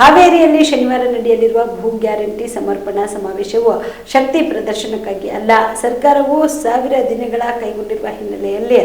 ಹಾವೇರಿಯಲ್ಲಿ ಶನಿವಾರ ನಡೆಯಲಿರುವ ಭೂ ಗ್ಯಾರಂಟಿ ಸಮರ್ಪಣಾ ಸಮಾವೇಶವು ಶಕ್ತಿ ಪ್ರದರ್ಶನಕ್ಕಾಗಿ ಅಲ್ಲ, ಸರ್ಕಾರವು ಸಾವಿರ ದಿನಗಳ ಕೈಗೊಂಡಿರುವ ಹಿನ್ನೆಲೆಯಲ್ಲಿ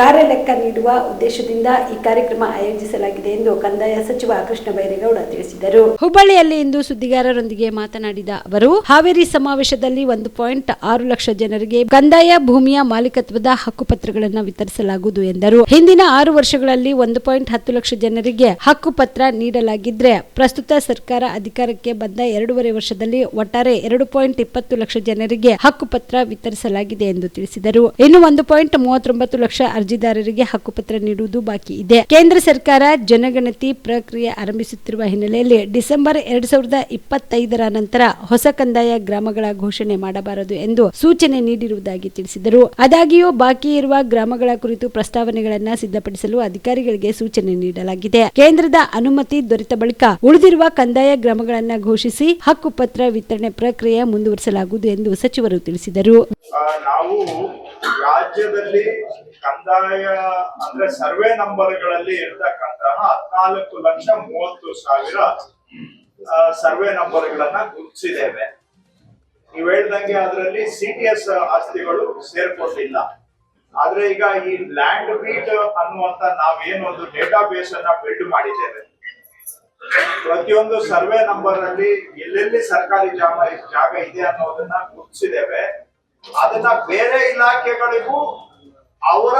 ಕಾರ್ಯಲೆಕ್ಕ ನೀಡುವ ಉದ್ದೇಶದಿಂದ ಈ ಕಾರ್ಯಕ್ರಮ ಆಯೋಜಿಸಲಾಗಿದೆ ಎಂದು ಕಂದಾಯ ಸಚಿವ ಕೃಷ್ಣ ಬೈರೇಗೌಡ ತಿಳಿಸಿದರು. ಹುಬ್ಬಳ್ಳಿಯಲ್ಲಿ ಇಂದು ಸುದ್ದಿಗಾರರೊಂದಿಗೆ ಮಾತನಾಡಿದ ಅವರು, ಹಾವೇರಿ ಸಮಾವೇಶದಲ್ಲಿ ಒಂದು ಪಾಯಿಂಟ್ ಆರು ಲಕ್ಷ ಜನರಿಗೆ ಕಂದಾಯ ಭೂಮಿಯ ಮಾಲೀಕತ್ವದ ಹಕ್ಕುಪತ್ರಗಳನ್ನು ವಿತರಿಸಲಾಗುವುದು ಎಂದರು. ಹಿಂದಿನ ಆರು ವರ್ಷಗಳಲ್ಲಿ ಒಂದು ಪಾಯಿಂಟ್ ಹತ್ತು ಲಕ್ಷ ಜನರಿಗೆ ಹಕ್ಕುಪತ್ರ ನೀಡಲಾಗಿದ್ರೆ, ಪ್ರಸ್ತುತ ಸರ್ಕಾರ ಅಧಿಕಾರಕ್ಕೆ ಬಂದ ಎರಡೂವರೆ ವರ್ಷದಲ್ಲಿ ಒಟ್ಟಾರೆ ಎರಡು ಪಾಯಿಂಟ್ ಇಪ್ಪತ್ತು ಲಕ್ಷ ಜನರಿಗೆ ಹಕ್ಕುಪತ್ರ ವಿತರಿಸಲಾಗಿದೆ ಎಂದು ತಿಳಿಸಿದರು. ಇನ್ನು ಒಂದು ಪಾಯಿಂಟ್ ಮೂವತ್ತೊಂಬತ್ತು ಲಕ್ಷ ಅರ್ಜಿದಾರರಿಗೆ ಹಕ್ಕುಪತ್ರ ನೀಡುವುದು ಬಾಕಿ ಇದೆ. ಕೇಂದ್ರ ಸರ್ಕಾರ ಜನಗಣತಿ ಪ್ರಕ್ರಿಯೆ ಆರಂಭಿಸುತ್ತಿರುವ ಹಿನ್ನೆಲೆಯಲ್ಲಿ ಡಿಸೆಂಬರ್ ಎರಡ್ ಸಾವಿರದ ಇಪ್ಪತ್ತೈದರ ನಂತರ ಹೊಸ ಕಂದಾಯ ಗ್ರಾಮಗಳ ಘೋಷಣೆ ಮಾಡಬಾರದು ಎಂದು ಸೂಚನೆ ನೀಡಿರುವುದಾಗಿ ತಿಳಿಸಿದರು. ಆದಾಗ್ಯೂ ಬಾಕಿ ಇರುವ ಗ್ರಾಮಗಳ ಕುರಿತು ಪ್ರಸ್ತಾವನೆಗಳನ್ನು ಸಿದ್ಧಪಡಿಸಲು ಅಧಿಕಾರಿಗಳಿಗೆ ಸೂಚನೆ ನೀಡಲಾಗಿದೆ. ಕೇಂದ್ರದ ಅನುಮತಿ ದೊರೆತ ಬಳಿಕ ಉಳಿದಿರುವ ಕಂದಾಯ ಗ್ರಾಮಗಳನ್ನು ಘೋಷಿಸಿ ಹಕ್ಕುಪತ್ರ ವಿತರಣೆ ಪ್ರಕ್ರಿಯೆ ಮುಂದುವರಿಸಲಾಗುವುದು ಎಂದು ಸಚಿವರು ತಿಳಿಸಿದರು. ನಾವು ರಾಜ್ಯದಲ್ಲಿ ಕಂದಾಯ, ಅಂದ್ರೆ ಸರ್ವೆ ನಂಬರ್ಗಳಲ್ಲಿ ಇರತಕ್ಕಂತಹ ಹದಿನಾಲ್ಕು ಲಕ್ಷ ಮೂವತ್ತು ಸಾವಿರ ಸರ್ವೆ ನಂಬರ್ಗಳನ್ನ ಗುರುತಿಸಿದ್ದೇವೆ. ನೀವು ಹೇಳ್ದಂಗೆ ಅದರಲ್ಲಿ ಸಿ ಟಿ ಎಸ್ ಆಸ್ತಿಗಳು ಸೇರ್ಕೊಂಡಿಲ್ಲ. ಆದ್ರೆ ಈಗ ಈ ಲ್ಯಾಂಡ್ ಬೀಟ್ ಅನ್ನುವಂತ ನಾವೇನು ಒಂದು ಡೇಟಾ ಬೇಸ್ ಅನ್ನ ಬಿಲ್ಡ್ ಮಾಡಿದ್ದೇವೆ. ಪ್ರತಿಯೊಂದು ಸರ್ವೆ ನಂಬರ್ ಅಲ್ಲಿ ಎಲ್ಲೆಲ್ಲಿ ಸರ್ಕಾರಿ ಜಾಗ ಜಾಗ ಇದೆ ಅನ್ನೋದನ್ನ ಗುರುತಿಸಿದ್ದೇವೆ. ಅದನ್ನ ಬೇರೆ ಇಲಾಖೆಗಳಿಗೂ ಅವರ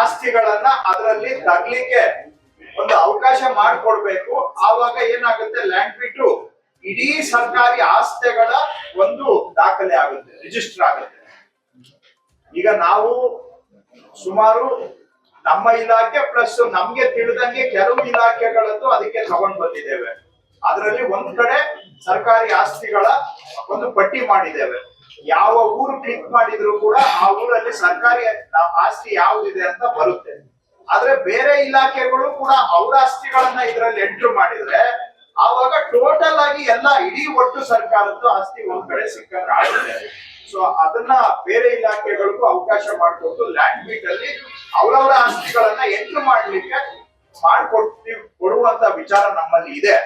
ಆಸ್ತಿಗಳನ್ನ ಅದರಲ್ಲಿ ತರ್ಲಿಕ್ಕೆ ಒಂದು ಅವಕಾಶ ಮಾಡಿಕೊಡ್ಬೇಕು. ಆವಾಗ ಏನಾಗುತ್ತೆ? ಲ್ಯಾಂಡ್ ಬಿಟ್ಟು ಇಡೀ ಸರ್ಕಾರಿ ಆಸ್ತಿಗಳ ಒಂದು ದಾಖಲೆ ಆಗುತ್ತೆ ರಿಜಿಸ್ಟರ್ ಆಗುತ್ತೆ. ಈಗ ನಾವು ಸುಮಾರು ನಮ್ಮ ಇಲಾಖೆ ಪ್ಲಸ್ ನಮ್ಗೆ ತಿಳಿದಂಗೆ ಕೆಲವು ಇಲಾಖೆಗಳದ್ದು ಅದಕ್ಕೆ ತಗೊಂಡ್ ಬಂದಿದ್ದೇವೆ. ಅದರಲ್ಲಿ ಒಂದ್ ಕಡೆ ಸರ್ಕಾರಿ ಆಸ್ತಿಗಳ ಒಂದು ಪಟ್ಟಿ ಮಾಡಿದ್ದೇವೆ. ಯಾವ ಊರು ಕ್ಲಿಕ್ ಮಾಡಿದ್ರು ಕೂಡ ಆ ಊರಲ್ಲಿ ಸರ್ಕಾರಿ ಆಸ್ತಿ ಯಾವ್ದಿದೆ ಅಂತ ಬರುತ್ತೆ. ಆದ್ರೆ ಬೇರೆ ಇಲಾಖೆಗಳು ಕೂಡ ಅವರ ಆಸ್ತಿಗಳನ್ನ ಇದರಲ್ಲಿ ಎಂಟ್ರು ಮಾಡಿದ್ರೆ ಟೋಟಲ್ ಆಗಿ ಎಲ್ಲ ಇಡೀ ಒಟ್ಟು ಸರ್ಕಾರದ್ದು ಆಸ್ತಿ ಒಂದ್ ಕಡೆ ಸಿಕ್ಕಿದೆ ಸೊ ಅದನ್ನ ಬೇರೆ ಇಲಾಖೆಗಳಿಗೂ ಅವಕಾಶ ಮಾಡಿಕೊಟ್ಟು ಲ್ಯಾಂಡ್ ಬೀಟ್ ಅಲ್ಲಿ ಅವರವರ ಆಸ್ತಿಗಳನ್ನ ಎಂಟ್ರಿ ಮಾಡ್ಲಿಕ್ಕೆ ಮಾಡ್ಕೊಡ್ತೀವಿ, ಕೊಡುವಂತ ವಿಚಾರ ನಮ್ಮಲ್ಲಿ ಇದೆ.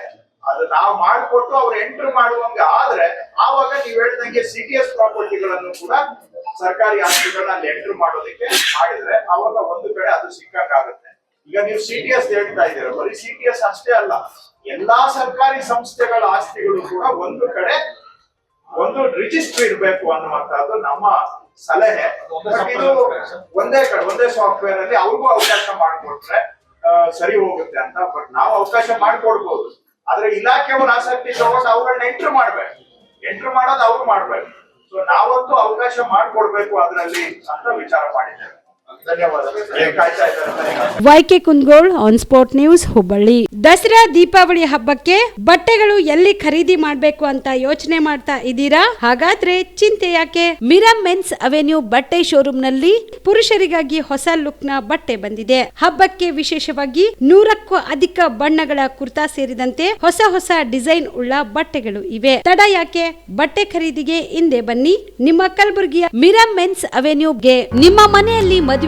ಅದು ನಾವು ಮಾಡಿಕೊಟ್ಟು ಅವ್ರು ಎಂಟ್ರ್ ಮಾಡುವಂಗೆ ಆದ್ರೆ ಆವಾಗ ನೀವ್ ಹೇಳ್ದಂಗೆ ಸಿ ಟಿ ಎಸ್ ಪ್ರಾಪರ್ಟಿಗಳನ್ನು ಕೂಡ ಸರ್ಕಾರಿ ಆಸ್ತಿಗಳನ್ನ ಅಲ್ಲಿ ಎಂಟ್ರ್ ಮಾಡೋದಕ್ಕೆ ಮಾಡಿದ್ರೆ ಅವಾಗ ಒಂದು ಕಡೆ ಅದು ಸಿಕ್ಕಂಗಾಗುತ್ತೆ ಈಗ ನೀವು ಸಿ ಟಿ ಎಸ್ ಹೇಳ್ತಾ ಇದ್ದೀರಾ, ಬರೀ ಸಿ ಟಿ ಎಸ್ ಅಷ್ಟೇ ಅಲ್ಲ. ಎಲ್ಲಾ ಸರ್ಕಾರಿ ಸಂಸ್ಥೆಗಳ ಆಸ್ತಿಗಳು ಕೂಡ ಒಂದು ಕಡೆ ಒಂದು ರಿಜಿಸ್ಟರ್ ಇರಬೇಕು ಅನ್ನುವಂತಹದ್ದು ನಮ್ಮ ಸಲಹೆ. ಇದು ಒಂದೇ ಕಡೆ ಒಂದೇ ಸಾಫ್ಟ್ವೇರ್ ಅಲ್ಲಿ ಅವ್ರಿಗೂ ಅವಕಾಶ ಮಾಡಿಕೊಟ್ರೆ ಸರಿ ಹೋಗುತ್ತೆ ಅಂತ. ಬಟ್ ನಾವು ಅವಕಾಶ ಮಾಡಿಕೊಡ್ಬೋದು. ಆದ್ರೆ ಇಲಾಖೆಯವರು ಆಸಕ್ತಿ ತಗೊಂಡು ಅವ್ರನ್ನ ಎಂಟ್ರ್ ಮಾಡ್ಬೇಕು. ಎಂಟ್ರ್ ಮಾಡೋದು ಅವ್ರು ಮಾಡ್ಬೇಕು. ಸೊ ನಾವಂತೂ ಅವಕಾಶ ಮಾಡಿಕೊಡ್ಬೇಕು ಅದರಲ್ಲಿ ಅಂತ ವಿಚಾರ ಮಾಡಿದ್ದೇವೆ. YK Kundgol on spot news Hubballi. Dasara Deepavali ಹಬ್ಬಕ್ಕೆ ಬಟ್ಟೆಗಳು ಎಲ್ಲಿ ಖರೀದಿ ಮಾಡ್ಬೇಕು ಅಂತ ಯೋಚನೆ ಮಾಡ್ತಾ ಇದ್ದೀರಾ? ಹಾಗಾದ್ರೆ ಚಿಂತೆ ಯಾಕೆ? ಮಿರಮ್ ಮೆನ್ಸ್ ಅವೆನ್ಯೂ ಬಟ್ಟೆ ಶೋರೂಮ್ನಲ್ಲಿ ಪುರುಷರಿಗಾಗಿ ಹೊಸ ಲುಕ್ನ ಬಟ್ಟೆ ಬಂದಿದೆ. ಹಬ್ಬಕ್ಕೆ ವಿಶೇಷವಾಗಿ ನೂರಕ್ಕೂ ಅಧಿಕ ಬಣ್ಣಗಳ ಕುರ್ತಾ ಸೇರಿದಂತೆ ಹೊಸ ಹೊಸ ಡಿಸೈನ್ ಉಳ್ಳ ಬಟ್ಟೆಗಳು ಇವೆ. ತಡ ಯಾಕೆ? ಬಟ್ಟೆ ಖರೀದಿಗೆ ಹಿಂದೆ ಬನ್ನಿ. ನಿಮ್ಮ ಕಲಬುರಗಿಯ ಮಿರಮ್ ಮೆನ್ಸ್ ಅವೆನ್ಯೂಗೆ ನಿಮ್ಮ ಮನೆಯಲ್ಲಿ ಮದುವೆ